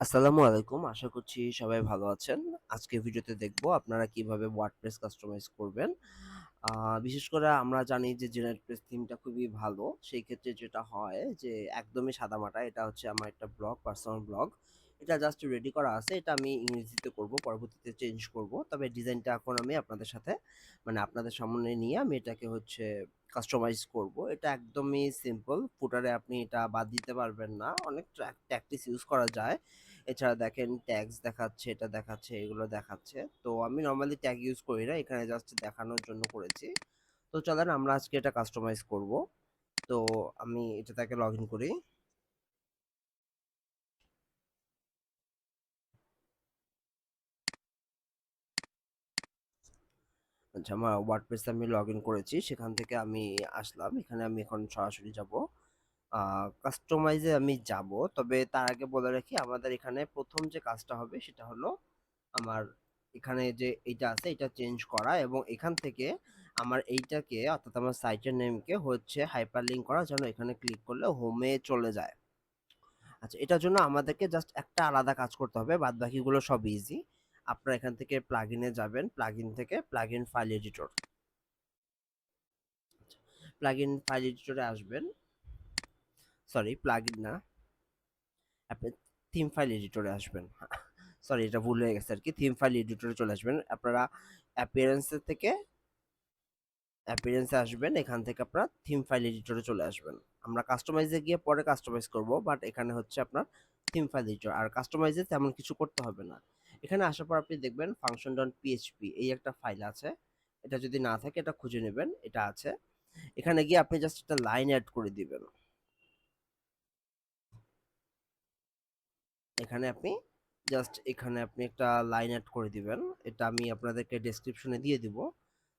আসসালামু আলাইকুম। আশা করছি সবাই ভালো আছেন। আজকে ভিডিওতে দেখব আপনারা কীভাবে ওয়ার্ডপ্রেস কাস্টমাইজ করবেন। বিশেষ করে আমরা জানি যে জেনারেট প্রেস থিমটা খুবই ভালো। সেই ক্ষেত্রে যেটা হয় যে একদমই সাদামাটা এটা হচ্ছে আমার একটা ব্লগ, পার্সোনাল ব্লগ। এটা জাস্ট রেডি করা আছে। এটা আমি ইংরেজিতে করব, পরবর্তীতে চেঞ্জ করব। তবে ডিজাইনটা এখন আমি আপনাদের সাথে মানে আপনাদের সামনে নিয়ে আমি এটাকে হচ্ছে কাস্টমাইজ করব। এটা একদমই সিম্পল। ফুটারে আপনি এটা বাদ দিতে পারবেন না। অনেক ট্র্যাক ট্যাকটিস ইউজ করা যায়। এছাড়া দেখেন ট্যাগস দেখাচ্ছে, এটা দেখাচ্ছে, এগুলো দেখাচ্ছে। তো আমি নর্মালি ট্যাগ ইউজ করি না। এখানে জাস্ট দেখানোর জন্য করেছি। তো চলেন আমরা আজকে এটা কাস্টমাইজ করব। তো আমি এটাতে লগইন করি। আচ্ছা আমার ওয়ার্ডপ্রেসে আমি লগইন করেছি। সেখান থেকে আমি আসলাম। এখানে আমি এখন সরাসরি যাব। কাস্টমাইজ আমি যাব। তবে তার আগে বলে রাখি, আমাদের এখানে প্রথম যে কাজটা হবে সেটা হলো আমার এখানে যে এটা আছে এটা চেঞ্জ করা এবং এখান থেকে আমার এইটাকে, অর্থাৎ আমার সাইটের নেমকে হচ্ছে হাইপারলিংক করা, যেন এখানে ক্লিক করলে হোমে চলে যায়। আচ্ছা এটার জন্য আমাদেরকে জাস্ট একটা আলাদা কাজ করতে হবে। বাদবাকিগুলো সব ইজি। আপনারা এখান থেকে প্লাগইন এ যাবেন। প্লাগইন থেকে plug in file editor. Plug in file এডিটরে আসবেন। সরি প্লাগইন না। আপনি থিম ফাইল এডিটরে আসবেন। সরি এটা ভুল হয়ে গেছে আর কি থিম ফাইল এডিটরে চলে আসবেন। আপনারা অ্যাপিয়ারেন্স এর থেকে অ্যাপিয়ারেন্স আসবেন। এখান থেকে আপনারা থিম ফাইল এডিটরে চলে আসবেন। আমরা কাস্টমাইজে গিয়ে পরে কাস্টমাইজ করব। বাট এখানে হচ্ছে আপনার থিম ফাইল এডিটর। আর কাস্টমাইজে তেমন কিছু করতে হবে না। এখানে আসার পর আপনি দেখবেন ফাংশন ডট পিএইচপি এই একটা ফাইল আছে। এটা যদি না থাকে, এটা খুঁজে নেবেন। এটা আছে। এখানে গিয়ে আপনি জাস্ট একটা লাইন অ্যাড করে দিবেন। এখানে আপনি জাস্ট এখানে আপনি একটা লাইন অ্যাড করে দিবেন। এটা আমি আপনাদেরকে ডেসক্রিপশনে দিয়ে দিব।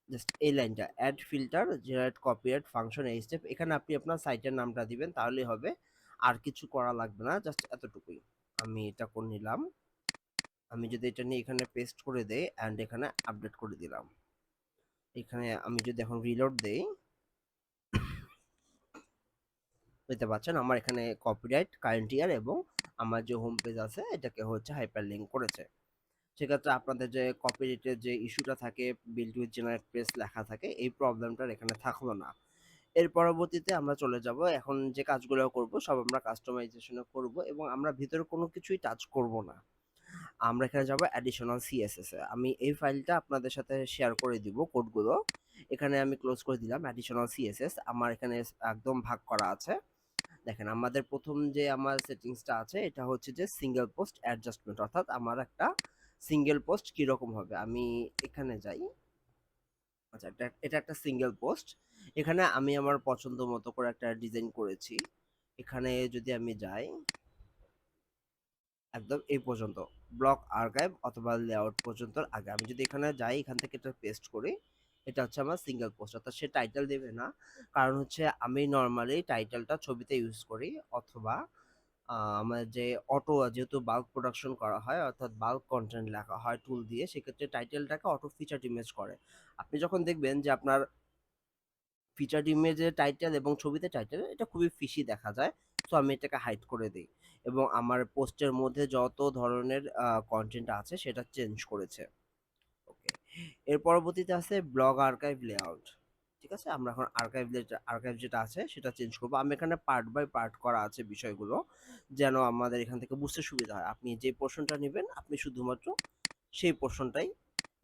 জাস্ট এই লাইনটা add filter generate copyright function এই স্টেপ এখানে আপনি আপনার সাইটের নামটা দিবেন, তাহলেই হবে। আর কিছু করা লাগবে না জাস্ট এতটুকুই। আমি এটা করে নিলাম। আমি যদি এটা নিয়ে এখানে পেস্ট করে দেই অ্যান্ড এখানে আপডেট করে দিলাম। এখানে আমি যদি এখন রিলোড দেই দেখতে পাচ্ছেন আমার এখানে কপিরাইট কারেন্ট ইয়ার এবং আমার যে হোম পেজ আছে, এটাকে হচ্ছে হাইপারলিংক করেছে। সেক্ষেত্রে আপনাদের যে কপিরাইটের যে ইস্যুটা থাকে বিল্ড উইথ জেনারেট পেজ লেখা থাকে, এই প্রবলেমটা এখানে থাকল না। এর পরবর্তীতে আমরা চলে যাব, এখন যে কাজগুলো করব, সব আমরা কাস্টমাইজেশন করব এবং আমরা ভিতরে কোনো কিছুই টাচ করব না। আমরা এখানে যাব অ্যাডিশনাল সিএসএস এ। আমি এই ফাইলটা আপনাদের সাথে শেয়ার করে দিব কোডগুলো। এখানে আমি ক্লোজ করে দিলাম অ্যাডিশনাল সিএসএস আমার এখানে একদম ভাগ করা আছে। দেখেন, আমাদের প্রথম যে আমার সেটিংসটা আছে, এটা হচ্ছে যে সিঙ্গেল পোস্ট অ্যাডজাস্টমেন্ট অর্থাৎ আমার একটা সিঙ্গেল পোস্ট কীরকম হবে? আমি এখানে যাই। আচ্ছা এটা একটা সিঙ্গেল পোস্ট। এখানে আমি আমার পছন্দ মতো করে একটা ডিজাইন করেছি। এখানে যদি আমি যাই, একদম এই পর্যন্ত। ব্লক আর্কাইভ অথবা লেআউট পর্যন্ত আগে। আমি যদি এখানে যাই, এখান থেকে এটা পেস্ট করি। এটা হচ্ছে আমার সিঙ্গেল পোস্ট অর্থাৎ সে টাইটেল দেবে না। কারণ হচ্ছে আমি নর্মালি টাইটেলটা ছবিতে ইউজ করি, অথবা আমার যে অটো যেহেতু বাল্ক প্রোডাকশন করা হয়, অর্থাৎ বাল্ক কন্টেন্ট লেখা হয় টুল দিয়ে, সেক্ষেত্রে টাইটেলটাকে অটো ফিচার ইমেজ করে। আপনি যখন দেখবেন যে আপনার ফিচার ইমেজে টাইটেল এবং ছবিতে টাইটেল এটা খুবই ফিশি দেখা যায়। সো আমি এটাকে হাইড করে দিই এবং আমার পোস্টের মধ্যে যত ধরনের কন্টেন্ট আছে, সেটা চেঞ্জ করেছে। এর পরবর্তীতে আছে ব্লগ আর্কাইভ লেআউট। ঠিক আছে? আমরা এখন আর্কাইভ আর্কাইভ যেটা আছে সেটা চেঞ্জ করব আমি এখানে পার্ট বাই পার্ট করা আছে বিষয়গুলো। যেন আমাদের এখান থেকে বুঝতে সুবিধা হয়। আপনি যে পোর্শনটা নেবেন আপনি শুধুমাত্র সেই পোর্শনটাই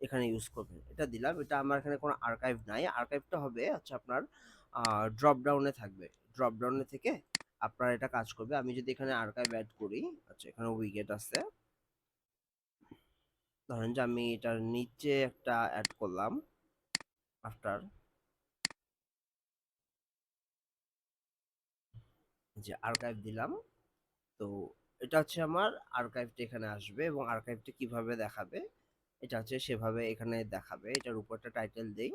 এখানে ইউজ করবেন। এটা দিলাম। এটা আমার এখানে কোনো আর্কাইভ নাই। আর্কাইভটা হবে হচ্ছে আপনার আ ড্রপ ডাউন থাকবে। ড্রপ ডাউন থেকে আপনার এটা কাজ করবে। আমি যদি এখানে আর্কাইভ অ্যাড করি, আচ্ছা এখানে উইকেট আছে। ধরেন যে, আমি এটার নিচে একটা অ্যাড করলাম। আফটার যে আর্কাইভ দিলাম। তো এটা হচ্ছে আমার আর্কাইভটা এখানে আসবে এবং আর্কাইভটা কীভাবে দেখাবে? এটা হচ্ছে সেভাবে এখানে দেখাবে। এটার উপরটা টাইটেল দেই।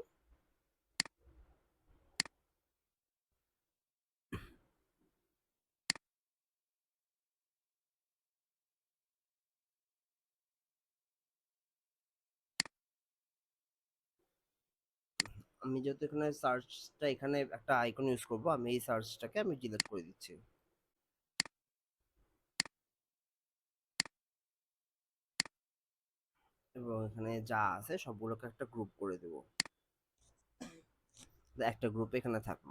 আমি যেহেতু এখানে সার্চটা এখানে একটা আইকন ইউজ করব, আমি এই সার্চটাকে আমি ডিলিট করে দিচ্ছি। এবং এখানে যা আছে সবগুলোকে একটা গ্রুপ করে দেব। একটা গ্রুপে এখানে থাকল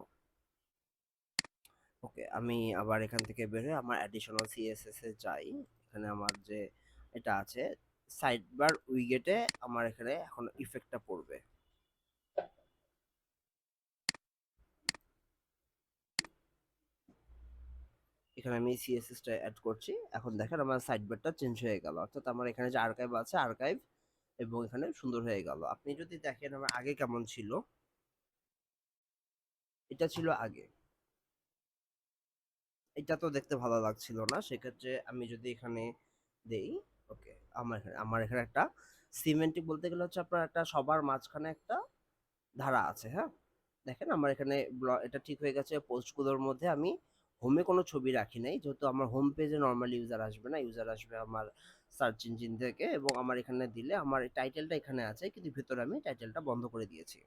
ওকে আমি আবার এখান থেকে বের হয়ে আমার অ্যাডিশনাল সিএসএস এ যাই। এখানে আমার যে এটা আছে সাইড বার উইগেটে আমার এখানে এখন ইফেক্টটা পড়বে। এখানে আমি সিএসএস টা অ্যাড করছি। এখন দেখেন আমার সাইড বারটা চেঞ্জ হয়ে গেল। অর্থাৎ আমার এখানে যে আর্কাইভ আছে আর্কাইভ এবং এখানে সুন্দর হয়ে গেল। আপনি যদি দেখেন আমার আগে কেমন ছিল, এটা ছিল আগে। এটা তো দেখতে ভালো লাগছিল না, সেক্ষেত্রে আমি যদি এখানে দেই ওকে আমার এখানে আমার এখানে একটা সিমেন্টিক বলতে গেলে হচ্ছে আপনার একটা সবার মাঝখানে একটা ধারা আছে হ্যাঁ? দেখেন আমার এখানে এটা ঠিক হয়ে গেছে পোস্টগুলোর মধ্যে আমি হোমে কোনো ছবি রাখি নাই। যেহেতু আমার হোম পেজে নর্মাল ইউজার আসবে না ইউজার আসবে আমার সার্চ ইঞ্জিন থেকে এবং আমার এখানে দিলে আমার টাইটেলটা এখানে আছে, কিন্তু ভিতরে আমি টাইটেলটা বন্ধ করে দিয়েছি।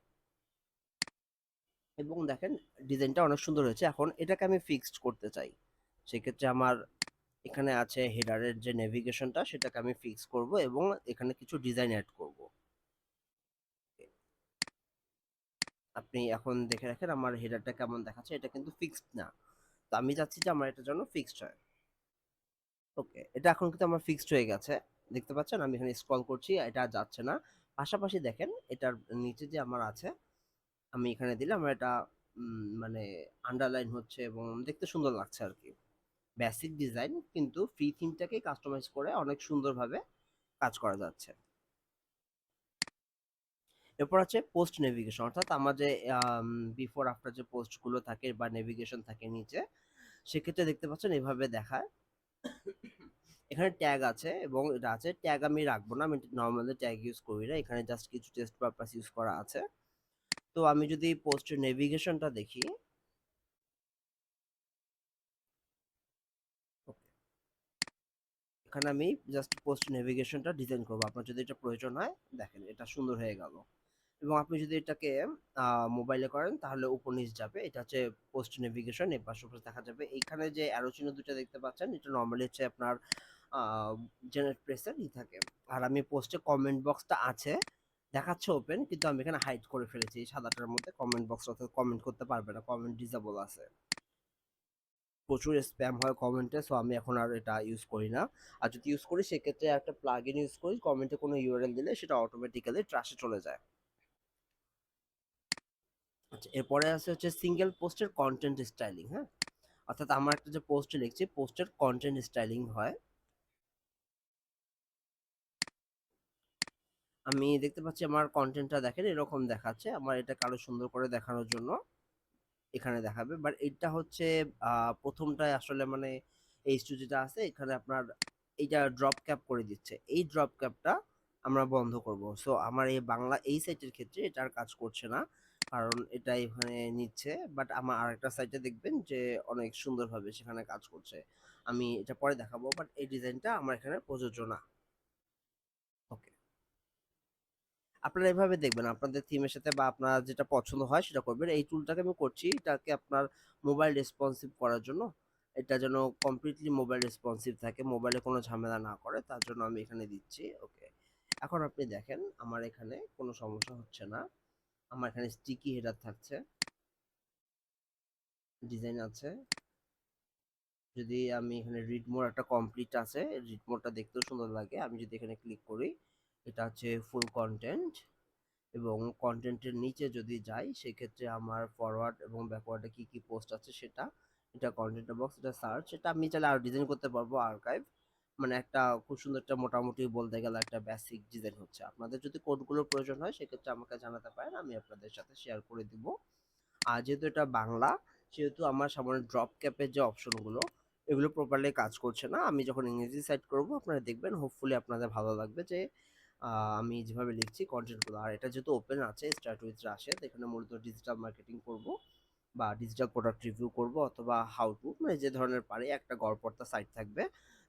এবং দেখেন ডিজাইনটা অনেক সুন্দর হয়েছে। এখন এটাকে আমি ফিক্সড করতে চাই। সেক্ষেত্রে আমার এখানে আছে হেডারের যে নেভিগেশনটা সেটাকে আমি ফিক্স করব এবং এখানে কিছু ডিজাইন অ্যাড করব। আপনি এখন দেখে রাখেন, আমার হেডারটা কেমন দেখাচ্ছে, এটা কিন্তু ফিক্সড না। আমি চাচ্ছি যে আমার এটা যেন ফিক্সড হয়। ওকে এটা এখন কিন্তু আমার ফিক্সড হয়ে গেছে। দেখতে পাচ্ছেন? আমি এখানে স্ক্রল করছি, এটা যাচ্ছে না। পাশাপাশি দেখেন, এটার নিচে যে আমার আছে, আমি এখানে দিলে আমার এটা মানে আন্ডারলাইন হচ্ছে এবং দেখতে সুন্দর লাগছে আর কি বেসিক ডিজাইন কিন্তু ফ্রি থিমটাকে কাস্টমাইজ করে অনেক সুন্দরভাবে কাজ করা যাচ্ছে। এরপর আছে পোস্ট নেভিগেশন অর্থাৎ আমার যে বিফোর আফটার যে পোস্টগুলো থাকে বা নেভিগেশন থাকে নিচে সেক্ষেত্রে দেখতে পাচ্ছেন এভাবে দেখায়। এখানে ট্যাগ আছে এবং এটা আছে ট্যাগ আমি রাখব না, আমি নর্মালি ট্যাগ ইউজ করি না, এখানে জাস্ট কিছু টেস্ট পারপাস ইউজ করা আছে। তো আমি যদি পোস্টের নেভিগেশনটা দেখি। এখানে আমি জাস্ট পোস্ট নেভিগেশনটা ডিজাইন করব, আপনার যদি এটা প্রয়োজন হয়, দেখেন এটা সুন্দর হয়ে গেল। এবং আপনি যদি এটাকে মোবাইলে করেন, তাহলে উপর নিচ যাবে। এটা হচ্ছে পোস্ট নেভিগেশন এর পাশে উপরে দেখা যাবে। এইখানে যে অ্যারো চিহ্ন দুটো দেখতে পাচ্ছেন, এটা নর্মালি হচ্ছে আপনার জেনারেট প্রেসের ই থাকে। আর আমি পোস্টে কমেন্ট বক্সটা আছে, দেখাচ্ছে ওপেন কিন্তু আমি এখানে হাইড করে ফেলেছি। সাদাটার মধ্যে কমেন্ট বক্স অর্থাৎ কমেন্ট করতে পারবে না কমেন্ট ডিসেবল আছে। প্রচুর স্প্যাম হয় কমেন্টে সো আমি এখন আর এটা ইউজ করি না। আর যদি ইউজ করি, সেক্ষেত্রে একটা প্লাগ ইন ইউজ করি কমেন্টে কোনো ইউআরএল দিলে সেটা অটোমেটিক্যালি ট্রাশে চলে যায়। আচ্ছা এরপরে আছে হচ্ছে সিঙ্গেল পোস্টের কন্টেন্ট স্টাইলিং হ্যাঁ? অর্থাৎ আমার একটা যে পোস্ট লিখছি পোস্টের কন্টেন্ট স্টাইলিং হয়। আমি দেখতে পাচ্ছি আমার কন্টেন্টটা দেখেন, এরকম দেখাচ্ছে। আমার এটা আরও সুন্দর করে দেখানোর জন্য এখানে দেখাবে। বাট এটা হচ্ছে প্রথমটায় আসলে মানে এই যেটা আছে, এখানে আপনার এইটা ড্রপ ক্যাপ করে দিচ্ছে। এই ড্রপ ক্যাপটা আমরা বন্ধ করব। সো আমার এই বাংলা, এই সাইটের ক্ষেত্রে এটা আর কাজ করছে না। কারণ এটা এখানে নিচ্ছে। বাট আমার আরেকটা সাইটে দেখবেন যে, অনেক সুন্দরভাবে সেখানে কাজ করছে। আমি এটা পরে দেখাবো, বাট এই ডিজাইনটা আমার এখানে প্রযোজ্য না। ওকে। আপনারা এভাবে দেখবেন, আপনাদের থিমের সাথে বা আপনার যেটা পছন্দ হয় সেটা করবেন। এই টুলটাকে আমি করছি, এটাকে আপনার মোবাইল রেসপন্সিভ করার জন্য। এটা যেন কমপ্লিটলি মোবাইল রেসপন্সিভ থাকে মোবাইলে কোনো ঝামেলা না করে, তার জন্য আমি এখানে দিচ্ছি। ওকে। এখন আপনি দেখেন, আমার এখানে কোনো সমস্যা হচ্ছে না। আমার এখানে স্টিকি হেডার থাকছে। ডিজাইন আছে। যদি আমি এখানে রিড মোড একটা কমপ্লিট আছে রিড মোডটা দেখতেও সুন্দর লাগে। আমি যদি এখানে ক্লিক করি, এটা হচ্ছে ফুল কন্টেন্ট এবং কন্টেন্টের নিচে যদি যাই, সেক্ষেত্রে আমার ফরওয়ার্ড এবং ব্যাকওয়ার্ডে কি কি পোস্ট আছে সেটা, এটা কন্টেন্ট বক্স এটা সার্চ এটা আমি চাইলে আর ডিজাইন করতে পারব আর্কাইভ মানে একটা খুব সুন্দর একটা মোটামুটি বলতে গেলে একটা বেসিক ডিজাইন হচ্ছে। আপনাদের যদি কোডগুলোর প্রয়োজন হয়, সেক্ষেত্রে আমাকে জানাতে পারেন, আমি আপনাদের সাথে শেয়ার করে দিব। আর যেহেতু এটা বাংলা, সেহেতু আমার সামনে ড্রপ ক্যাপের যে অপশনগুলো এগুলো প্রপারলি কাজ করছে না। আমি যখন ইংরেজি সাইট করব, আপনারা দেখবেন হোপফুলি আপনাদের ভালো লাগবে যে আমি যেভাবে লিখছি কন্টেন্টগুলো আর এটা যেহেতু ওপেন আছে স্টার্ট উইথ রাশেদ এখানে মূলত ডিজিটাল মার্কেটিং করব বা ডিজিটাল প্রোডাক্ট রিভিউ করব অথবা হাউ টু মানে যে ধরনের পারে, একটা গড়পড়তা সাইট থাকবে।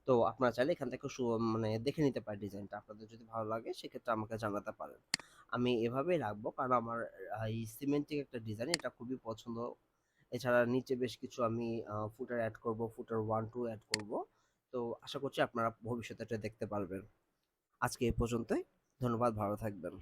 তো আপনারা চাইলে এখান থেকে মানে দেখে নিতে পারেন ডিজাইনটা। আপনাদের যদি ভালো লাগে, সেক্ষেত্রে আমাকে জানাতে পারেন। আমি এভাবেই রাখব, কারণ আমার এই সিমেন্টিক একটা ডিজাইন, এটা খুবই পছন্দ। এছাড়া নিচে বেশ কিছু আমি ফুটার অ্যাড করব, ফুটার ওয়ান টু অ্যাড করব। তো আশা করছি আপনারা ভবিষ্যতে এটা দেখতে পারবেন। আজকে এই পর্যন্তই। ধন্যবাদ, ভালো থাকবেন।